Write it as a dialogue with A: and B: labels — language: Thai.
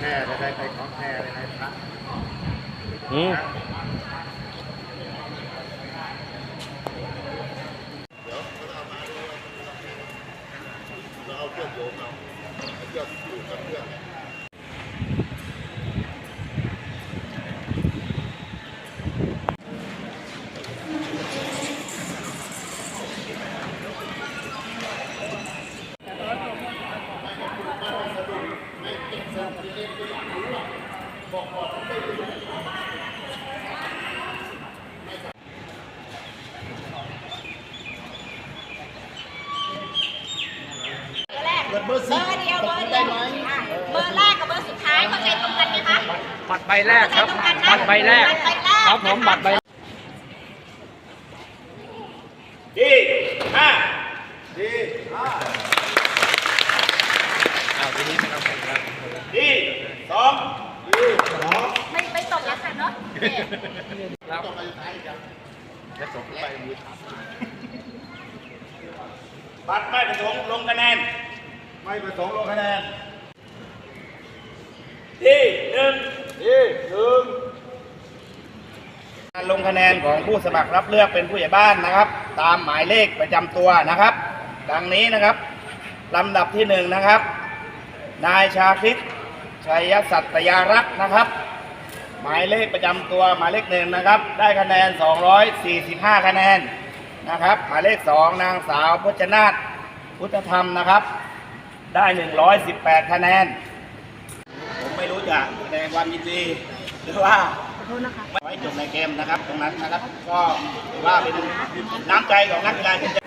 A: แค่ได้ไปของแค่ได้ไปพักอืม
B: เราเอาเครื่องโยงเอาเครื่องอยู่กับเพื่อน บอร์เดียวเบอร์เดียวอะเบอร์แรกกับเบอร์สุดท้ายเข้าใจตรงกันไหมคะ
A: บัตรใบแรกครับ
B: เข้าใจตรงกันนะ
A: บัตรใบแรก
B: บัตรใบแรก
A: ครับผมบัตรใบ
C: ที่ห้า
A: อ้าวทีนี้ไม่ต้องใส่ครับ
C: ที่ สอง
B: ไม่ไม่ตกแล้วค่ะเนาะโอเค
A: แล้วจะส่งไปมือ
C: บัตรไม่ประสงค์ลงคะแนน
D: ไม่ประสงค์ลงคะแนน
C: ที่หนึ่ง
D: ที่หนึ่ง
C: การลงคะแนนของผู้สมัครรับเลือกเป็นผู้ใหญ่บ้านนะครับ ตามหมายเลขประจำตัวนะครับ ดังนี้นะครับลำดับที่หนึ่งนะครับ นายชาคริต ชัยสัตยารักษ์นะครับ หมายเลขประจำตัวหมายเลขหนึ่งนะครับ ได้คะแนน 245 คะแนนนะครับ หมายเลขสองนางสาวพจนาถพุทธธรรมนะครับ ได้ 118 คะแนน ผมไม่รู้จะแสดงความยินดีหรือว่าไว้จบในเกมนะครับ ตรงนั้นนะครับ ก็ถือว่าเป็นน้ำใจของนักกีฬาที่จะ